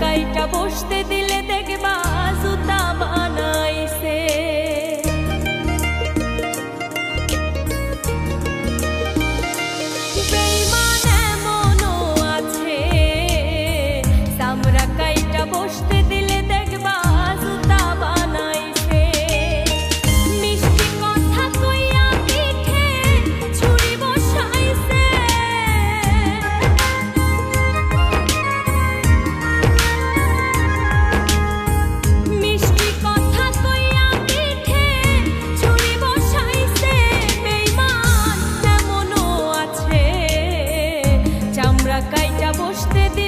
কাইটা বসতে দিলে দেখবা বসতে